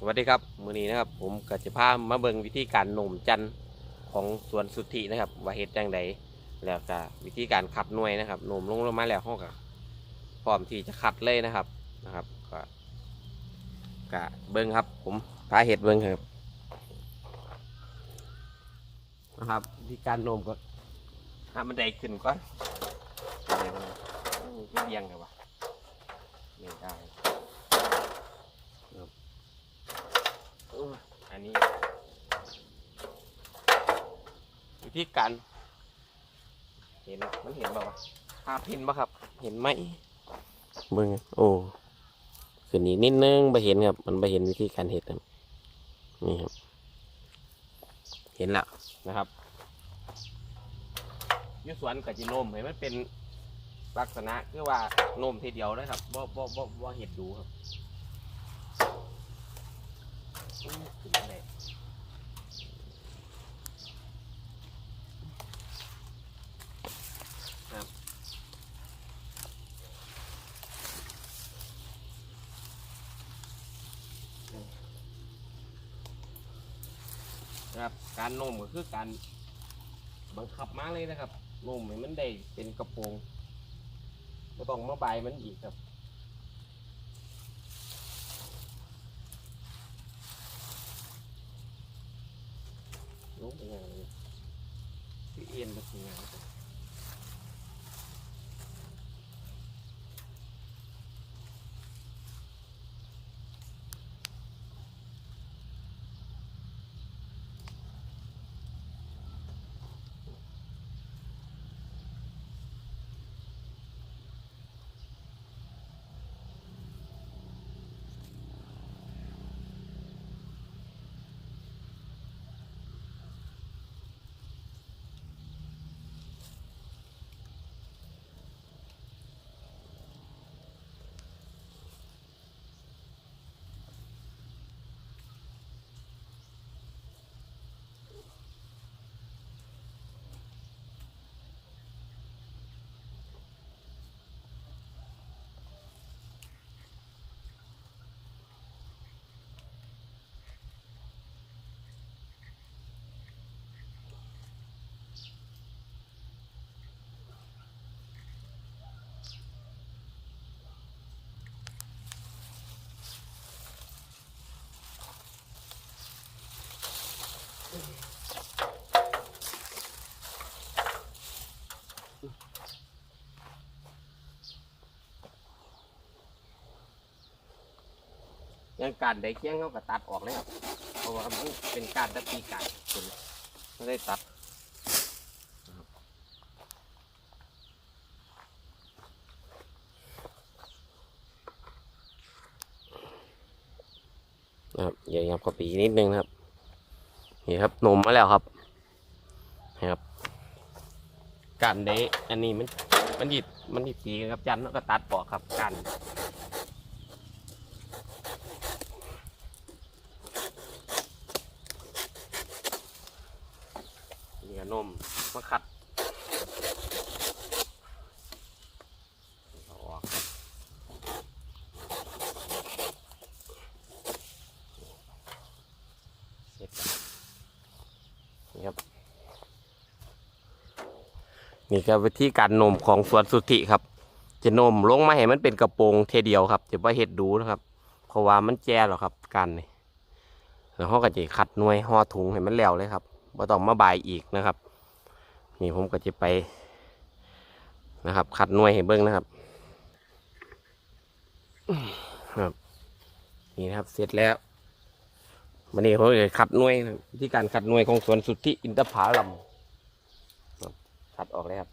สวัสดีครับมือนี้นะครับ ผมก็จะพามาเบิงวิธีการหน่มจันของสวนสุทธินะครับ ว่าเฮ็ดจังใดแล้วก็วิธีการคัดหน่วยนะครับหน่มลงลงมาแล้วห้องก็พร้อมที่จะคัดเลยนะครับนะครับก็ก็เบิงครับ ผมพาเฮ็ดเบิงครับนะครับวิธีการหน่มก็หามันได้ขึ้นก่อนเดี๋ยวมันเรียงกันวะไม่ได้ อุ๊ ยอันนี้วิธีการเห็นมันเห็นบ่าวะภาพเห็นบ่ครับ เห็นไหมเบิ่งโอ้ขึ้นนี้นิดนึงไปเห็นครับ มันไปเห็นวิธีการเห็ดครับนี่ครับ เห็นแล้วนะครับอยุสวนกับจีโนมให้มันเป็นลักษณะคือว่าโนมทีเดียวนะครับบ่บ่บ่บ่เห็ดดูครับอื้อ ขึ้นมาได้ครับครับการโน้มก็คือการบังคับมาเลยนะครับโน้มให้มันได้เป็นกระโปรงก็ต้องมาบายมันอีกครับ ยังการได้เคียงเขาก็ตัดออกเลยครับเพราะว่ามันเป็นการตัดตีการเป็นไม่ได้ตัดนะครับอย่ายับกว่าปีนิดนึงนะครับนี่ครับนมมาแล้วครับนี่ครับการได้อันนี้มันมันหยิบมันหยิบปีครับจันแล้วก็ตัดปอกครับกัน มาขัดเอาออกครับเสร็จนี่ครับ นี่ก็วิธีการนมของสวนสุทธิครับ จะนมลงมาให้มันเป็นกระโปรงเทเดียวครับจะว่าเห็ดดูนะครับ เพราะว่ามันแจ้หรอครับกันนี่แล้วเขาก็จะขัดหน่วยห่อถุงให้มันแล้วเลยครับบ่ต้องมาบายอีกนะครับ นี่ผมก็จะไปนะครับ ขัดหน่วยให้เบิ้งนะครับครับ นี่นะครับเสร็จแล้ววันนี้ผมจะขัดหน่วยนะครับวิธีการขัดหน่วยของสวนสุทธิอินทผาลัมครับขัดออกแล้วครับ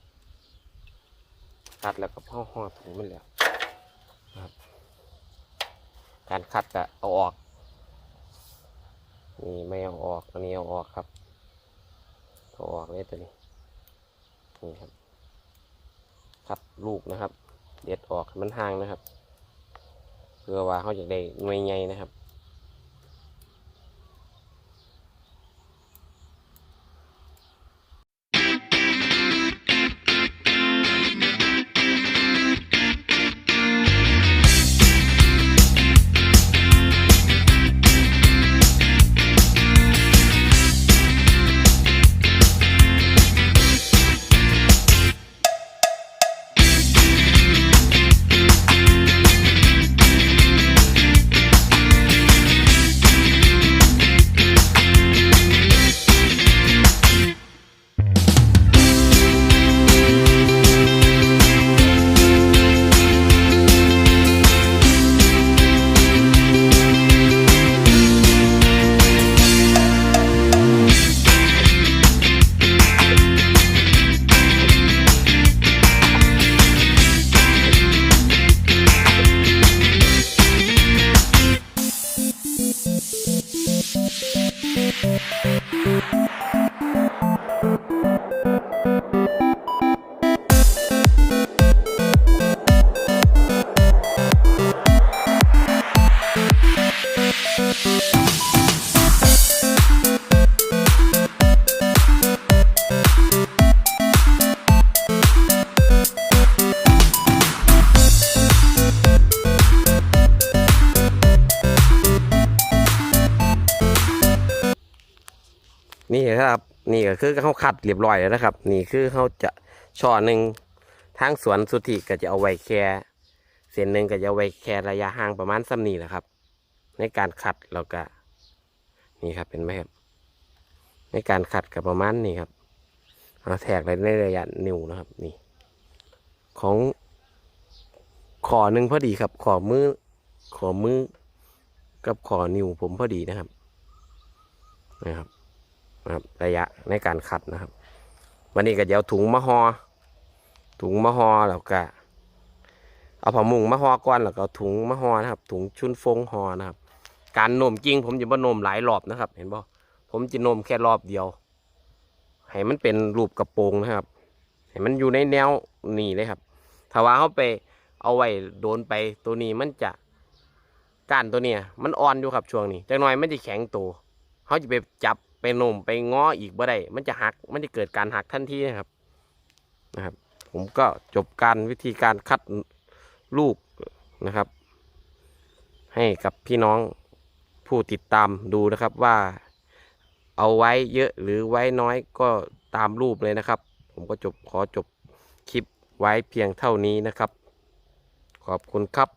ขัดแล้วก็พ่อห่อถุงมันแล้วครับ การขัดก็เอาออกนี่ไม่เอาออกอันนี้เอาออกครับ ถออกเลยตัวนี้นี่ครับคัด ลูกนะครับ เด็ดออกมันห่างนะครับ เพื่อว่าเขาจะได้หน่วยใหญ่นะครับ นี่ครับ นี่ก็คือเขาคัดเรียบร้อยแล้วนะครับ นี่คือเขาจะช่อหนึ่งทางสวนสุธิก็จะเอาไว้แค่เส้นหนึ่งก็จะไว้แค่ระยะห่างประมาณซ้ำนี้แหละครับ ในการขัดเราก็ นี่ครับเป็นไหมครับ ในการขัดกับประมาณนี้ครับเอาแทกในระยะนิ้วนะครับ นี่ ของขอหนึ่งพอดีครับ ขอมือขอมือกับขอนิ้วผมพอดีนะครับนะครับ นะครับระยะในการขัดนะครับ วันนี้ก็จะเอาถุงมะฮอถุงมะฮอแล้วก็เอาผ้ามุงมะฮอก่อนแล้วก็ถุงมะฮอนะครับ ถุงชุนฟงฮอนะครับ การนมจริง ผมจะบ่นมหลายรอบนะครับ เห็นบ่ผมจะนมแค่รอบเดียว ให้มันเป็นรูปกระโปรงนะครับให้มันอยู่ในแนวนี้เลยครับ ถ้าว่าเขาไปเอาไว้โดนไปตัวนี้มันจะก้านตัวเนี้ยมันอ่อนอยู่ครับช่วงนี้จังหน่อยมันจะแข็งตัวเขาจะไปจับ ไปโนมไปง้ออีกบ่ได้มันจะหักมันจะเกิดการหักทันทีนะครับนะครับ ผมก็จบการวิธีการคัดลูกนะครับ ให้กับพี่น้องผู้ติดตามดูนะครับว่า เอาไว้เยอะหรือไว้น้อยก็ตามรูปเลยนะครับ ผมก็จบขอจบคลิปไว้เพียงเท่านี้นะครับ ขอบคุณครับ